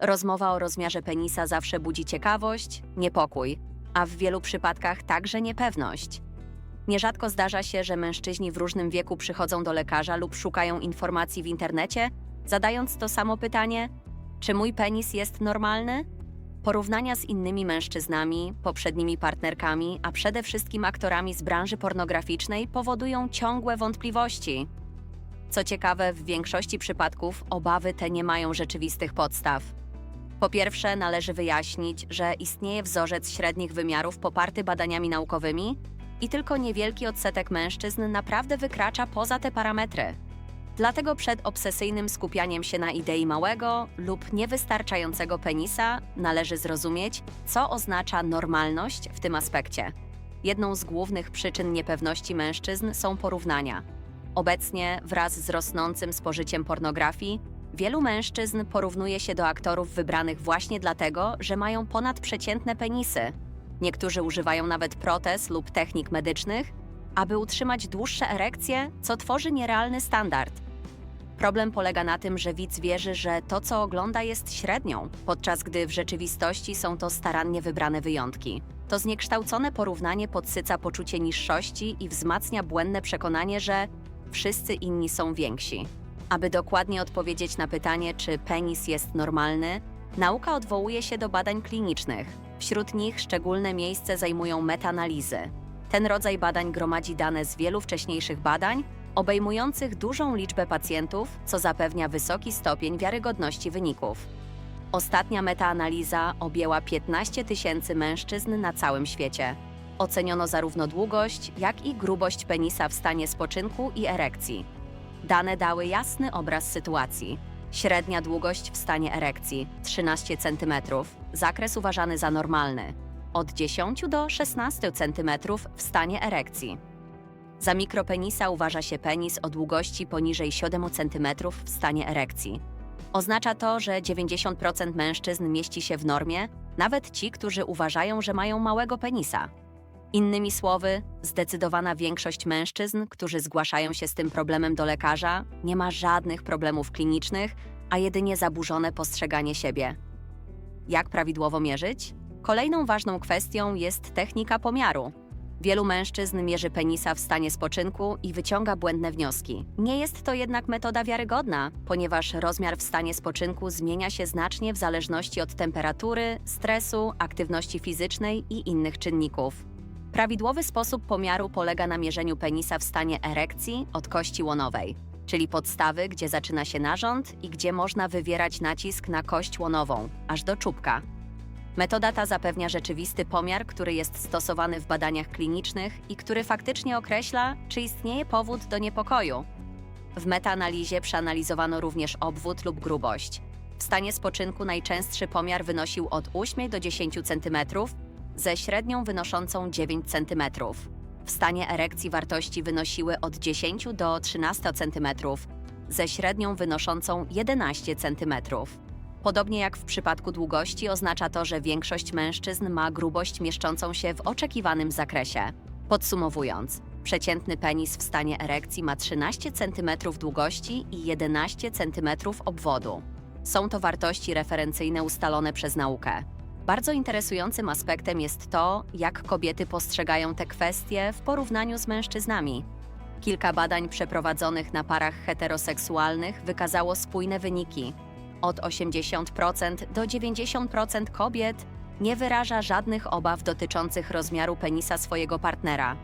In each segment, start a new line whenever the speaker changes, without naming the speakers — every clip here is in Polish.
Rozmowa o rozmiarze penisa zawsze budzi ciekawość, niepokój, a w wielu przypadkach także niepewność. Nierzadko zdarza się, że mężczyźni w różnym wieku przychodzą do lekarza lub szukają informacji w internecie, zadając to samo pytanie: czy mój penis jest normalny? Porównania z innymi mężczyznami, poprzednimi partnerkami, a przede wszystkim aktorami z branży pornograficznej powodują ciągłe wątpliwości. Co ciekawe, w większości przypadków obawy te nie mają rzeczywistych podstaw. Po pierwsze, należy wyjaśnić, że istnieje wzorzec średnich wymiarów poparty badaniami naukowymi i tylko niewielki odsetek mężczyzn naprawdę wykracza poza te parametry. Dlatego przed obsesyjnym skupianiem się na idei małego lub niewystarczającego penisa należy zrozumieć, co oznacza normalność w tym aspekcie. Jedną z głównych przyczyn niepewności mężczyzn są porównania. Obecnie, wraz z rosnącym spożyciem pornografii, wielu mężczyzn porównuje się do aktorów wybranych właśnie dlatego, że mają ponadprzeciętne penisy. Niektórzy używają nawet protez lub technik medycznych, aby utrzymać dłuższe erekcje, co tworzy nierealny standard. Problem polega na tym, że widz wierzy, że to, co ogląda, jest średnią, podczas gdy w rzeczywistości są to starannie wybrane wyjątki. To zniekształcone porównanie podsyca poczucie niższości i wzmacnia błędne przekonanie, że wszyscy inni są więksi. Aby dokładnie odpowiedzieć na pytanie, czy penis jest normalny, nauka odwołuje się do badań klinicznych. Wśród nich szczególne miejsce zajmują metaanalizy. Ten rodzaj badań gromadzi dane z wielu wcześniejszych badań, obejmujących dużą liczbę pacjentów, co zapewnia wysoki stopień wiarygodności wyników. Ostatnia metaanaliza objęła 15 tysięcy mężczyzn na całym świecie. Oceniono zarówno długość, jak i grubość penisa w stanie spoczynku i erekcji. Dane dały jasny obraz sytuacji. Średnia długość w stanie erekcji 13 cm, zakres uważany za normalny. Od 10 do 16 cm w stanie erekcji. Za mikropenisa uważa się penis o długości poniżej 7 cm w stanie erekcji. Oznacza to, że 90% mężczyzn mieści się w normie, nawet ci, którzy uważają, że mają małego penisa. Innymi słowy, zdecydowana większość mężczyzn, którzy zgłaszają się z tym problemem do lekarza, nie ma żadnych problemów klinicznych, a jedynie zaburzone postrzeganie siebie. Jak prawidłowo mierzyć? Kolejną ważną kwestią jest technika pomiaru. Wielu mężczyzn mierzy penisa w stanie spoczynku i wyciąga błędne wnioski. Nie jest to jednak metoda wiarygodna, ponieważ rozmiar w stanie spoczynku zmienia się znacznie w zależności od temperatury, stresu, aktywności fizycznej i innych czynników. Prawidłowy sposób pomiaru polega na mierzeniu penisa w stanie erekcji od kości łonowej, czyli podstawy, gdzie zaczyna się narząd i gdzie można wywierać nacisk na kość łonową, aż do czubka. Metoda ta zapewnia rzeczywisty pomiar, który jest stosowany w badaniach klinicznych i który faktycznie określa, czy istnieje powód do niepokoju. W metaanalizie przeanalizowano również obwód lub grubość. W stanie spoczynku najczęstszy pomiar wynosił od 8 do 10 cm, ze średnią wynoszącą 9 cm. W stanie erekcji wartości wynosiły od 10 do 13 cm, ze średnią wynoszącą 11 cm. Podobnie jak w przypadku długości, oznacza to, że większość mężczyzn ma grubość mieszczącą się w oczekiwanym zakresie. Podsumowując, przeciętny penis w stanie erekcji ma 13 cm długości i 11 cm obwodu. Są to wartości referencyjne ustalone przez naukę. Bardzo interesującym aspektem jest to, jak kobiety postrzegają te kwestie w porównaniu z mężczyznami. Kilka badań przeprowadzonych na parach heteroseksualnych wykazało spójne wyniki. Od 80% do 90% kobiet nie wyraża żadnych obaw dotyczących rozmiaru penisa swojego partnera.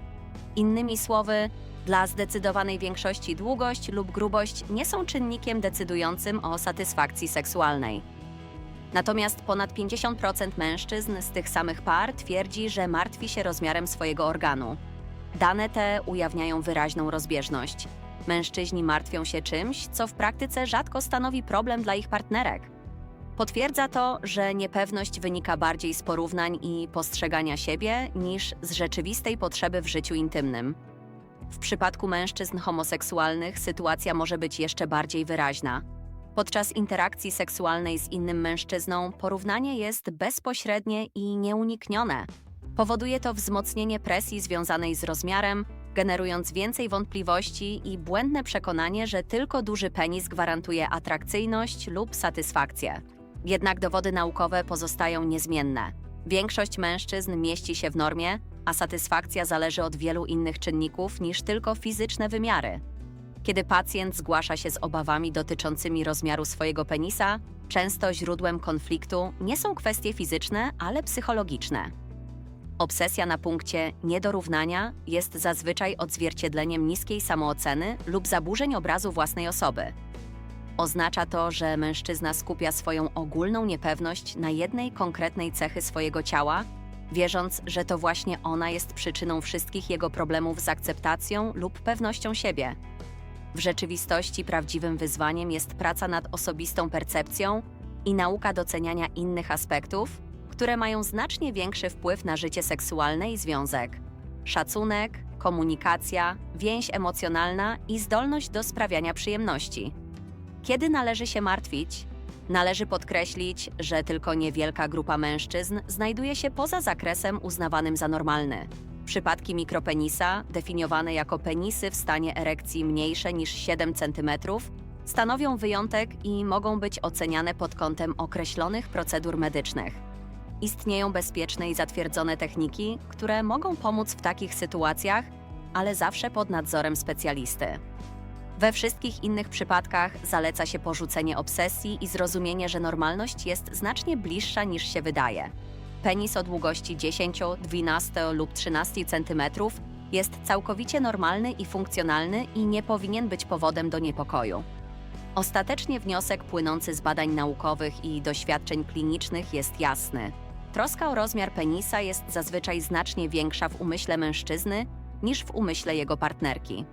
Innymi słowy, dla zdecydowanej większości długość lub grubość nie są czynnikiem decydującym o satysfakcji seksualnej. Natomiast ponad 50% mężczyzn z tych samych par twierdzi, że martwi się rozmiarem swojego organu. Dane te ujawniają wyraźną rozbieżność. Mężczyźni martwią się czymś, co w praktyce rzadko stanowi problem dla ich partnerek. Potwierdza to, że niepewność wynika bardziej z porównań i postrzegania siebie niż z rzeczywistej potrzeby w życiu intymnym. W przypadku mężczyzn homoseksualnych sytuacja może być jeszcze bardziej wyraźna. Podczas interakcji seksualnej z innym mężczyzną porównanie jest bezpośrednie i nieuniknione. Powoduje to wzmocnienie presji związanej z rozmiarem, generując więcej wątpliwości i błędne przekonanie, że tylko duży penis gwarantuje atrakcyjność lub satysfakcję. Jednak dowody naukowe pozostają niezmienne. Większość mężczyzn mieści się w normie, a satysfakcja zależy od wielu innych czynników niż tylko fizyczne wymiary. Kiedy pacjent zgłasza się z obawami dotyczącymi rozmiaru swojego penisa, często źródłem konfliktu nie są kwestie fizyczne, ale psychologiczne. Obsesja na punkcie niedorównania jest zazwyczaj odzwierciedleniem niskiej samooceny lub zaburzeń obrazu własnej osoby. Oznacza to, że mężczyzna skupia swoją ogólną niepewność na jednej konkretnej cechy swojego ciała, wierząc, że to właśnie ona jest przyczyną wszystkich jego problemów z akceptacją lub pewnością siebie. W rzeczywistości prawdziwym wyzwaniem jest praca nad osobistą percepcją i nauka doceniania innych aspektów, które mają znacznie większy wpływ na życie seksualne i związek. Szacunek, komunikacja, więź emocjonalna i zdolność do sprawiania przyjemności. Kiedy należy się martwić? Należy podkreślić, że tylko niewielka grupa mężczyzn znajduje się poza zakresem uznawanym za normalny. Przypadki mikropenisa, definiowane jako penisy w stanie erekcji mniejsze niż 7 cm, stanowią wyjątek i mogą być oceniane pod kątem określonych procedur medycznych. Istnieją bezpieczne i zatwierdzone techniki, które mogą pomóc w takich sytuacjach, ale zawsze pod nadzorem specjalisty. We wszystkich innych przypadkach zaleca się porzucenie obsesji i zrozumienie, że normalność jest znacznie bliższa niż się wydaje. Penis o długości 10, 12 lub 13 cm jest całkowicie normalny i funkcjonalny i nie powinien być powodem do niepokoju. Ostatecznie wniosek płynący z badań naukowych i doświadczeń klinicznych jest jasny. Troska o rozmiar penisa jest zazwyczaj znacznie większa w umyśle mężczyzny niż w umyśle jego partnerki.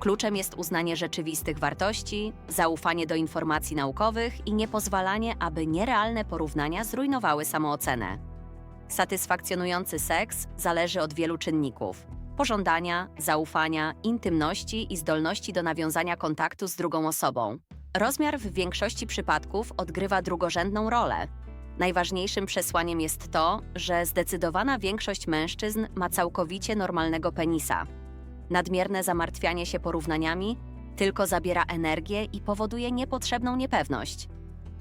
Kluczem jest uznanie rzeczywistych wartości, zaufanie do informacji naukowych i niepozwalanie, aby nierealne porównania zrujnowały samoocenę. Satysfakcjonujący seks zależy od wielu czynników: pożądania, zaufania, intymności i zdolności do nawiązania kontaktu z drugą osobą. Rozmiar w większości przypadków odgrywa drugorzędną rolę. Najważniejszym przesłaniem jest to, że zdecydowana większość mężczyzn ma całkowicie normalnego penisa. Nadmierne zamartwianie się porównaniami tylko zabiera energię i powoduje niepotrzebną niepewność.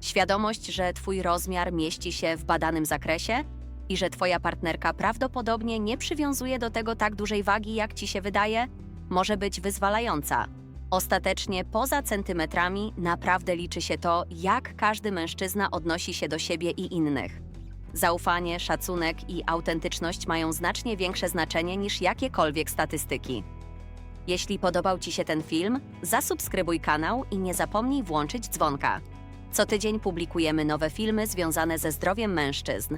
Świadomość, że Twój rozmiar mieści się w badanym zakresie i że Twoja partnerka prawdopodobnie nie przywiązuje do tego tak dużej wagi, jak Ci się wydaje, może być wyzwalająca. Ostatecznie, poza centymetrami, naprawdę liczy się to, jak każdy mężczyzna odnosi się do siebie i innych. Zaufanie, szacunek i autentyczność mają znacznie większe znaczenie niż jakiekolwiek statystyki. Jeśli podobał Ci się ten film, zasubskrybuj kanał i nie zapomnij włączyć dzwonka. Co tydzień publikujemy nowe filmy związane ze zdrowiem mężczyzn.